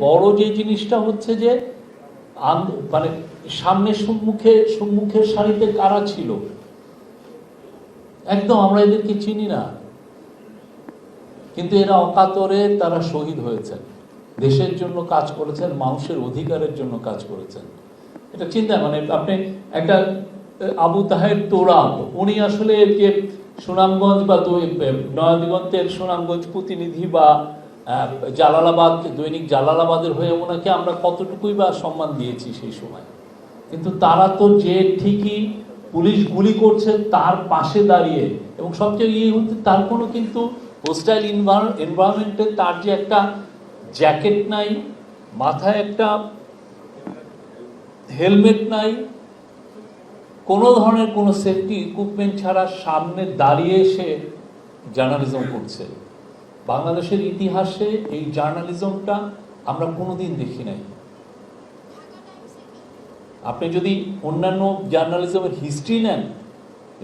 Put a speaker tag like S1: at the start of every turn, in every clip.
S1: বড় যে জিনিসটা হচ্ছে যে মানে সামনে সম্মুখে, সম্মুখের সারিতে কারা ছিল? একদম আমরা এদেরকে চিনি না। কিন্তু এরা অকাতরে তারা শহীদ হয়েছেন। দেশের জন্য কাজ করেছেন, মানুষের অধিকারের জন্য কাজ করেছেন। এটা চিন্তা মানে আপনি একটা আবু তাহের তোরা উনি আসলে যে সুনামগঞ্জ বা নয়াদিগন্তের সুনামগঞ্জ প্রতিনিধি বা জালালাবাদ, দৈনিক জালালাবাদের হয়ে ওনাকে আমরা কতটুকুই বা সম্মান দিয়েছি সেই সময়। কিন্তু তারা তো যে ঠিকই পুলিশ গুলি করছে তার পাশে দাঁড়িয়ে, এবং সবচেয়ে ইয়ে হচ্ছে তার কোনো কিন্তু হোস্টাইল এনভায়রনমেন্টে তার যে একটা জ্যাকেট নাই, মাথায় একটা হেলমেট নাই, কোনো ধরনের কোনো সেফটি ইকুইপমেন্ট ছাড়া সামনে দাঁড়িয়ে এসে জার্নালিজম করছে। বাংলাদেশের ইতিহাসে এই জার্নালিজমটা আমরা কোনোদিন দেখি নাই। আপনি যদি অন্যান্য জার্নালিজমের হিস্ট্রি নেন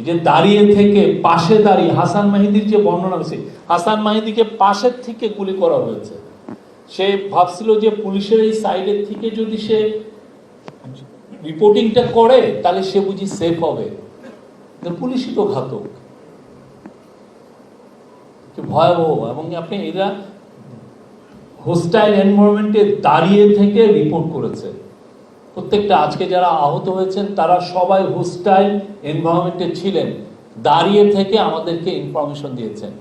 S1: যে দাঁড়িয়ে থেকে পাশে দাঁড়িয়ে হাসান মাহিদির যে বর্ণনা হয়েছে হাসান মাহিদিকে পাশের থেকে গুলি করা হয়েছে। সে ভাবছিল যে পুলিশের এই সাইডের থেকে যদি সে রিপোর্টিংটা করে, তাহলে সে বুঝি সেফ হবে। পুলিশই তো ঘাতক। ভয়াবহ এবং আপনি এরা হোস্টাইল এনভায়রনমেন্টে দাঁড়িয়ে থেকে রিপোর্ট করেছে। প্রত্যেকটা আজকে যারা আহত হয়েছেন, তারা সবাই হোস্টাইল এনভায়রনমেন্টে ছিলেন। দাঁড়িয়ে থেকে আমাদেরকে ইনফরমেশন দিয়েছেন।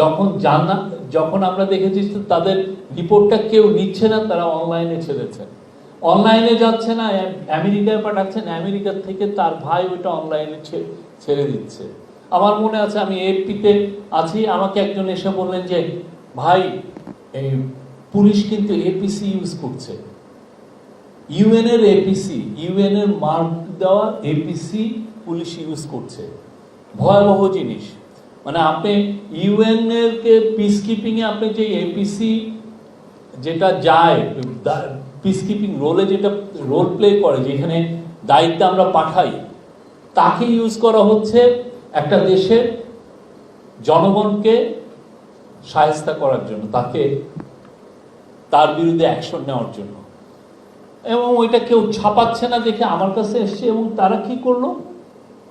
S1: যখন জানা যখন আমরা দেখেছি তাদের রিপোর্টটা কেউ নিচ্ছে না, তারা অনলাইনে ছেড়েছেন অনলাইনে যাচ্ছে না, আমেরিকায় পাঠাচ্ছেন আমেরিকার থেকে তার ভাই ওইটা অনলাইনে ছেড়ে দিচ্ছে। আমার মনে আছে আমি এপিতে আছি। আমাকে একজন এসে বললেন যে, ভাই, এই পুলিশ কিন্তু এপিসি ইউজ করছে। ইউএন এর এপিসি, ইউএন এর মার্ক দেওয়া এপিসি পুলিশ ইউজ করছে। ভয়াবহ জিনিস। মানে আপনি ইউএন এর কে পিস কিপিং এ আপনি যে এপিসি যেটা যায় পিস কিপিং রোলে যেটা রোল প্লে করে, যেখানে দায়িত্ব আমরা পাঠাই, তাকে ইউজ করা হচ্ছে একটা দেশের জনগণকে সায়স্তা করার জন্য, তাকে তার বিরুদ্ধে অ্যাকশন নেওয়ার জন্য। এবং ওইটা কেউ ছাপাচ্ছে না দেখে আমার কাছে এসছে এবং তারা কি করল?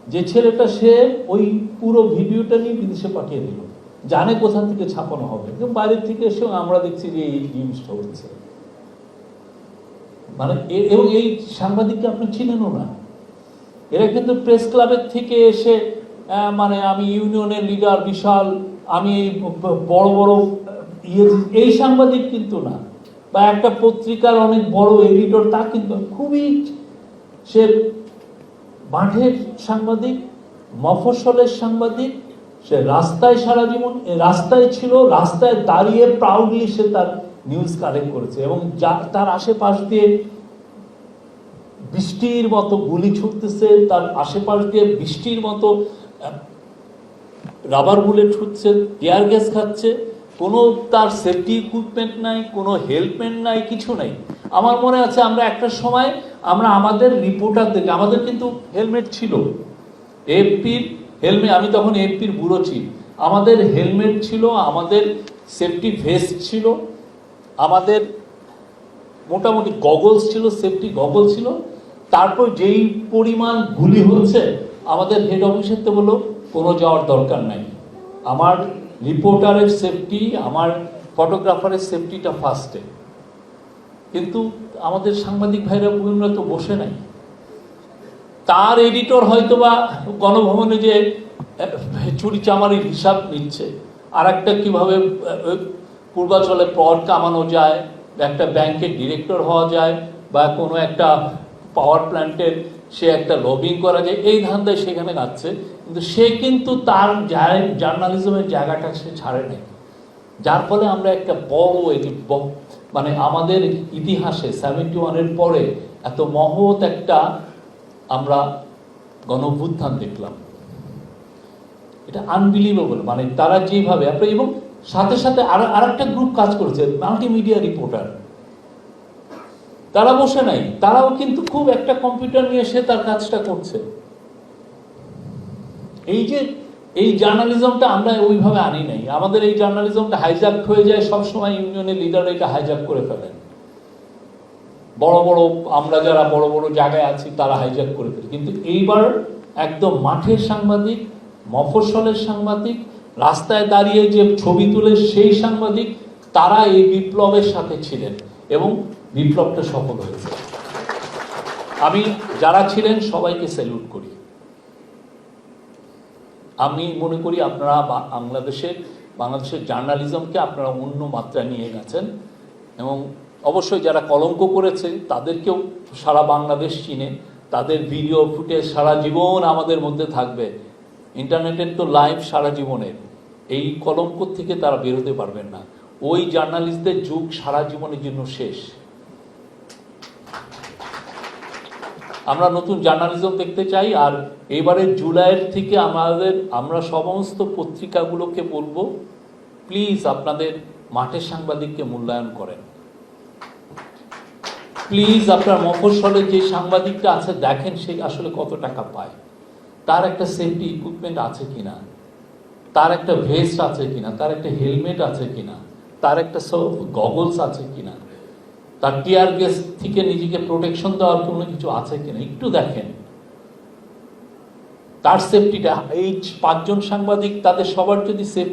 S1: যে ছেলেটা সে ওই পুরো ভিডিওটা নিয়ে বিদেশে পাঠিয়ে দিল। জানে কোথা থেকে ছাপানো হবে। কিন্তু বাইরের থেকে এসেও আমরা দেখছি যে এই জিনিসটা হচ্ছে মানে এবং এই সাংবাদিককে আপনি চিনেনও না। এরা কিন্তু প্রেস ক্লাবের থেকে এসে মানে আমি ইউনিয়নের লিডার বিশাল, আমি বড় বড় ইয়ে এই সাংবাদিক কিন্তু না। বা একটা পত্রিকার অনেক বড় এডিটর তা কিন্তু খুবই সে মাঠের সাংবাদিক, মফস্বলের সাংবাদিক, সে রাস্তায় সারা জীবন রাস্তায় ছিল, রাস্তায় দাঁড়িয়ে প্রাউডলি সে তার নিউজ কালেক্ট করেছে। এবং যা, তার আশেপাশ দিয়ে বৃষ্টির মতো গুলি ছুটতেছে, তার আশেপাশ দিয়ে বৃষ্টির মতো রাবার বুলেট ছুটছে টিয়ার গ্যাস খাচ্ছে, কোনো তার সেফটি ইকুইপমেন্ট নাই, কোনো হেলমেট নাই, কিছু নাই। আমার মনে আছে আমরা একটা সময় আমরা আমাদের রিপোর্টার রিপোর্টারদেরকে আমাদের কিন্তু হেলমেট ছিল। এফপির হেলমেট আমি তখন এফপির ব্যুরো চিফ আমাদের হেলমেট ছিল, আমাদের সেফটি ভেস্ট ছিল, আমাদের মোটামুটি গগলস ছিল সেফটি গগল ছিল। তারপর যেই পরিমাণ গুলি হচ্ছে আমাদের হেড অফিসের তো বলল কোনো যাওয়ার দরকার নাই। আমার রিপোর্টারের সেফটি আমার ফটোগ্রাফারের সেফটিটা ফার্স্টে কিন্তু আমাদের সাংবাদিক ভাইরা বোনেরা তো বসে নাই। তার এডিটর হয়তো বা গণভবনে যে চুরি চামারির হিসাব নিচ্ছে। আর একটা কীভাবে পূর্বাচলে পর কামানো যায়, একটা ব্যাংকের ডিরেক্টর হওয়া যায়, বা কোনো একটা পাওয়ার প্ল্যান্টের সে একটা লবিং করা যায় এই ধান্দায় সেখানে যাচ্ছে কিন্তু সে কিন্তু তার জার্নালিজমের জায়গাটা সে ছাড়ে নাই যার ফলে আমরা একটা বড় এটি মানে আমাদের ইতিহাসে সেভেন্টি ওয়ানের পরে এত মহৎ একটা আমরা গণভ্যুত্থান দেখলাম। এটা আনবিলিভেবল মানে তারা যেভাবে আপনি এবং সাথে সাথে আর, আরেকটা গ্রুপ কাজ করেছে মাল্টিমিডিয়া রিপোর্টার তারা বসে নাই, তারাও কিন্তু খুব একটা কম্পিউটার নিয়ে সে তার কাজটা করছে। এই যে, এই জার্নালিজমটা আমরা ওইভাবে আনি নাই। আমাদের এই জার্নালিজমটা হাইজ্যাক হয়ে যায়, সবসময় ইউনিয়নের লিডার এটা হাইজ্যাক করে ফেলেন বড় বড়, আমরা যারা বড় বড় জায়গায় আছি, তারা হাইজ্যাক করে ফেলি। কিন্তু এইবার একদম মাঠের সাংবাদিক, মফস্বলের সাংবাদিক, রাস্তায় দাঁড়িয়ে যে ছবি তুলে সেই সাংবাদিক, তারা এই বিপ্লবের সাথে ছিলেন। এবং বিপ্লবটা সফল হয়েছে। আমি, যারা ছিলেন, সবাইকে স্যালুট করি। আমি মনে করি আপনারা বাংলাদেশের বাংলাদেশের জার্নালিজমকে আপনারা অন্য মাত্রা নিয়ে গেছেন এবং অবশ্যই যারা কলঙ্ক করেছে, তাদেরকেও সারা বাংলাদেশ চিনে। তাদের ভিডিও ফুটেজ সারা জীবন আমাদের মধ্যে থাকবে। ইন্টারনেটের তো লাইভ সারা জীবনের। এই কলঙ্ক থেকে তারা বেরোতে পারবেন না। ওই জার্নালিস্টদের যুগ সারা জীবনের জন্য শেষ। আমরা নতুন জার্নালিজম দেখতে চাই, আর এবারে জুলাইয়ের থেকে আমাদের, আমরা সমস্ত পত্রিকাগুলোকে বলব, প্লিজ আপনাদের মাঠের সাংবাদিককে মূল্যায়ন করেন। প্লিজ আপনার মফস্বলে যে সাংবাদিকটা আছে দেখেন সে আসলে কত টাকা পায়। তার একটা সেফটি ইকুইপমেন্ট আছে কিনা? তার একটা ভেস্ট আছে কিনা? তার একটা হেলমেট আছে কিনা? তার একটা গগলস আছে কিনা? তার টিয়ার গ্যাস থেকে নিজেকে প্রোটেকশন দেওয়ার কোনো কিছু আছে কিনা? একটু দেখেন। তার সেফটিটা এই পাঁচজন সাংবাদিক, তাদের সবার যদি সেফটি